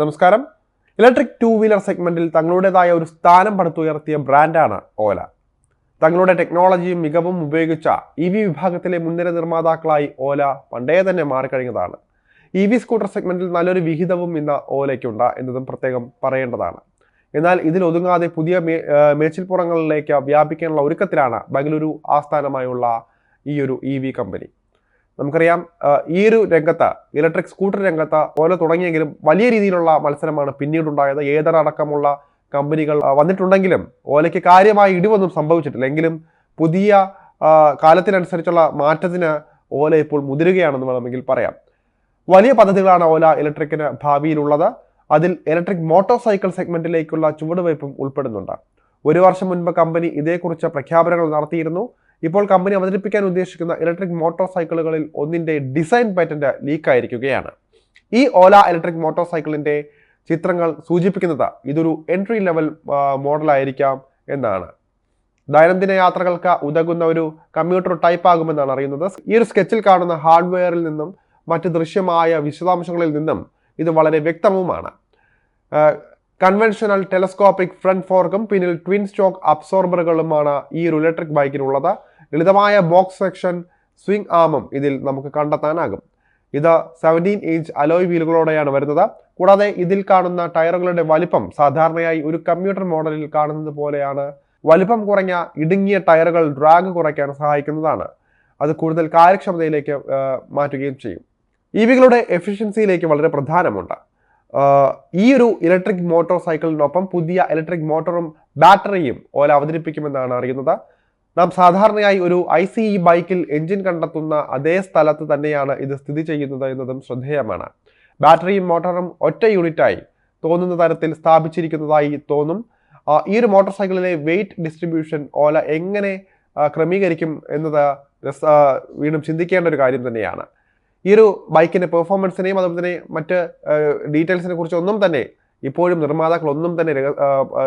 നമസ്കാരം. Electric two wheeler സെഗ്മെന്റിൽ തങ്ങളുടേതായ ഒരു സ്ഥാനം പടുത്തുയർത്തിയ ബ്രാൻഡാണ് ഓല. തങ്ങളുടെ ടെക്നോളജിയും മികവും ഉപയോഗിച്ച ഇ വി വിഭാഗത്തിലെ മുൻനിര നിർമ്മാതാക്കളായി ഓല പണ്ടേ തന്നെ മാറിക്കഴിഞ്ഞതാണ്. ഇ വി സ്കൂട്ടർ സെഗ്മെന്റിൽ നല്ലൊരു വിഹിതവും ഇന്ന് ഓലയ്ക്കുണ്ട് എന്നതും പ്രത്യേകം പറയേണ്ടതാണ്. എന്നാൽ ഇതിൽ ഒതുങ്ങാതെ പുതിയ മേച്ചിൽപ്പുറങ്ങളിലേക്ക് വ്യാപിക്കാനുള്ള ഒരുക്കത്തിലാണ് ബംഗളൂരു ആസ്ഥാനമായുള്ള ഈ ഒരു ഇ വി കമ്പനി. നമുക്കറിയാം ഈ ഒരു രംഗത്ത് ഇലക്ട്രിക് സ്കൂട്ടർ രംഗത്ത് ഓല തുടങ്ങിയെങ്കിലും വലിയ രീതിയിലുള്ള മത്സരമാണ് പിന്നീടുണ്ടായത്. ഏതർ അടക്കമുള്ള കമ്പനികൾ വന്നിട്ടുണ്ടെങ്കിലും ഓലയ്ക്ക് കാര്യമായ ഇടിവൊന്നും സംഭവിച്ചിട്ടില്ല. എങ്കിലും പുതിയ കാലത്തിനനുസരിച്ചുള്ള മാറ്റത്തിന് ഓല ഇപ്പോൾ മുതിരുകയാണെന്ന് വേണമെങ്കിൽ പറയാം. വലിയ പദ്ധതികളാണ് ഓല ഇലക്ട്രിക്കിന് ഭാവിയിലുള്ളത്. അതിൽ ഇലക്ട്രിക് മോട്ടോർ സൈക്കിൾ സെഗ്മെന്റിലേക്കുള്ള ചുവടുവയ്പും ഉൾപ്പെടുന്നുണ്ട്. ഒരു വർഷം മുൻപ് കമ്പനി ഇതേക്കുറിച്ച് പ്രഖ്യാപനങ്ങൾ നടത്തിയിരുന്നു. ഇപ്പോൾ കമ്പനി അവതരിപ്പിക്കാൻ ഉദ്ദേശിക്കുന്ന ഇലക്ട്രിക് മോട്ടോർ സൈക്കിളുകളിൽ ഒന്നിന്റെ ഡിസൈൻ പാറ്റന്റ് ലീക്കായിരിക്കുകയാണ്. ഈ ഓല ഇലക്ട്രിക് മോട്ടോർ സൈക്കിളിന്റെ ചിത്രങ്ങൾ സൂചിപ്പിക്കുന്നത് ഇതൊരു എൻട്രി ലെവൽ മോഡലായിരിക്കാം എന്നാണ്. ദൈനംദിന യാത്രകൾക്ക് ഉതകുന്ന ഒരു കമ്പ്യൂട്ടർ ടൈപ്പ് ആകുമെന്നാണ് അറിയുന്നത്. ഈ ഒരു സ്കെച്ചിൽ കാണുന്ന ഹാർഡ്വെയറിൽ നിന്നും മറ്റ് ദൃശ്യമായ വിശദാംശങ്ങളിൽ നിന്നും ഇത് വളരെ വ്യക്തവുമാണ്. കൺവെൻഷണൽ ടെലസ്കോപ്പിക് ഫ്രണ്ട് ഫോർക്കും പിന്നിൽ ട്വിൻ സ്റ്റോക്ക് അബ്സോർബറുകളുമാണ് ഈ ഒരു ഇലക്ട്രിക് ബൈക്കിനുള്ളത് ലളിതമായ ബോക്സ് സെക്ഷൻ സ്വിംഗ് ആമും ഇതിൽ നമുക്ക് കണ്ടെത്താനാകും. ഇത് സെവന്റീൻ ഇഞ്ച് അലോയ് വീലുകളോടെയാണ് വരുന്നത്. കൂടാതെ ഇതിൽ കാണുന്ന ടയറുകളുടെ വലിപ്പം സാധാരണയായി ഒരു കമ്പ്യൂട്ടർ മോഡലിൽ കാണുന്നത് പോലെയാണ്. വലിപ്പം കുറഞ്ഞ ഇടുങ്ങിയ ടയറുകൾ ഡ്രാഗ് കുറയ്ക്കാൻ സഹായിക്കുന്നതാണ്. അത് കൂടുതൽ കാര്യക്ഷമതയിലേക്ക് മാറ്റുകയും ചെയ്യും. ഇ വികളുടെ എഫിഷ്യൻസിയിലേക്ക് വളരെ പ്രധാനമുണ്ട്. ഈ ഒരു ഇലക്ട്രിക് മോട്ടോർ സൈക്കിളിനൊപ്പം പുതിയ ഇലക്ട്രിക് മോട്ടോറും ബാറ്ററിയും ഓല അവതരിപ്പിക്കുമെന്നാണ് അറിയുന്നത്. നാം സാധാരണയായി ഒരു ഐ സി ഇ ബൈക്കിൽ എഞ്ചിൻ കണ്ടെത്തുന്ന അതേ സ്ഥലത്ത് തന്നെയാണ് ഇത് സ്ഥിതി ചെയ്യുന്നത് എന്നതും ശ്രദ്ധേയമാണ്. ബാറ്ററിയും മോട്ടോറും ഒറ്റ യൂണിറ്റായി തോന്നുന്ന തരത്തിൽ സ്ഥാപിച്ചിരിക്കുന്നതായി തോന്നും. ഈ ഒരു മോട്ടോർ സൈക്കിളിലെ വെയിറ്റ് ഡിസ്ട്രിബ്യൂഷൻ ഓല എങ്ങനെ ക്രമീകരിക്കും എന്നത് രസ- വീണ്ടും ചിന്തിക്കേണ്ട ഒരു കാര്യം തന്നെയാണ്. ഈ ഒരു ബൈക്കിന്റെ പെർഫോമൻസിനെയും അതുപോലെ തന്നെ മറ്റ് ഡീറ്റെയിൽസിനെ കുറിച്ച് ഒന്നും തന്നെ ഇപ്പോഴും നിർമ്മാതാക്കൾ ഒന്നും തന്നെ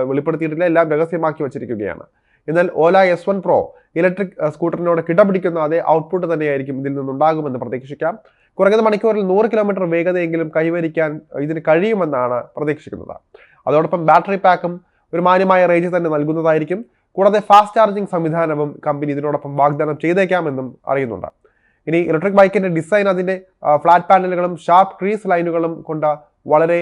വെളിപ്പെടുത്തിയിട്ടില്ല. എല്ലാം രഹസ്യമാക്കി വച്ചിരിക്കുകയാണ്. എന്നാൽ Ola S one pro electric സ്കൂട്ടറിനോട് കിടപിടിക്കുന്ന അതേ ഔട്ട്പുട്ട് തന്നെയായിരിക്കും ഇതിൽ നിന്നുണ്ടാകുമെന്ന് പ്രതീക്ഷിക്കാം. കുറഞ്ഞത് മണിക്കൂറിൽ നൂറ് കിലോമീറ്റർ വേഗതയെങ്കിലും കൈവരിക്കാൻ ഇതിന് കഴിയുമെന്നാണ് പ്രതീക്ഷിക്കുന്നത്. അതോടൊപ്പം ബാറ്ററി പാക്കും ഒരു മാന്യമായ റേഞ്ച് തന്നെ നൽകുന്നതായിരിക്കും. കൂടാതെ ഫാസ്റ്റ് ചാർജിംഗ് സംവിധാനവും കമ്പനി ഇതിനോടൊപ്പം വാഗ്ദാനം ചെയ്തേക്കാമെന്നും അറിയുന്നുണ്ട്. ഇനി ഇലക്ട്രിക് ബൈക്കിന്റെ ഡിസൈൻ അതിന്റെ ഫ്ലാറ്റ് പാനലുകളും ഷാർപ്പ് ക്രീസ് ലൈനുകളും കൊണ്ട് വളരെ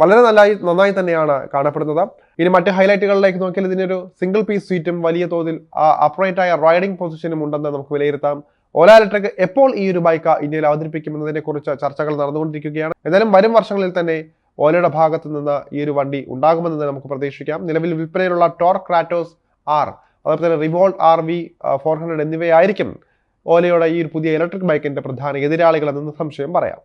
വളരെ നന്നായി നന്നായി തന്നെയാണ് കാണപ്പെടുന്നത്. ഇനി മറ്റ് ഹൈലൈറ്റുകളിലേക്ക് നോക്കിയാൽ ഇതിനൊരു സിംഗിൾ പീസ് സീറ്റും വലിയ തോതിൽ അപ്രൈറ്റ് ആയ റൈഡിംഗ് പൊസിഷനും ഉണ്ടെന്ന് നമുക്ക് വിലയിരുത്താം. ഓല ഇലക്ട്രിക് എപ്പോൾ ഈ ഒരു ബൈക്ക് ഇന്ത്യയിൽ അവതരിപ്പിക്കുമെന്നതിനെ കുറിച്ച് ചർച്ചകൾ നടന്നുകൊണ്ടിരിക്കുകയാണ്. എന്നാലും വരും വർഷങ്ങളിൽ തന്നെ ഓലയുടെ ഭാഗത്ത് നിന്ന് ഈ ഒരു വണ്ടി ഉണ്ടാകുമെന്ന് നമുക്ക് പ്രതീക്ഷിക്കാം. നിലവിൽ വിൽപ്പനയിലുള്ള ടോർക്ക് ക്രാറ്റോസ് ആർ അതുപോലെ തന്നെ Revolt R V four hundred എന്നിവയായിരിക്കും ഓലയുടെ ഈ ഒരു പുതിയ ഇലക്ട്രിക് ബൈക്കിന്റെ പ്രധാന എതിരാളികളെന്ന് സംശയം പറയാം.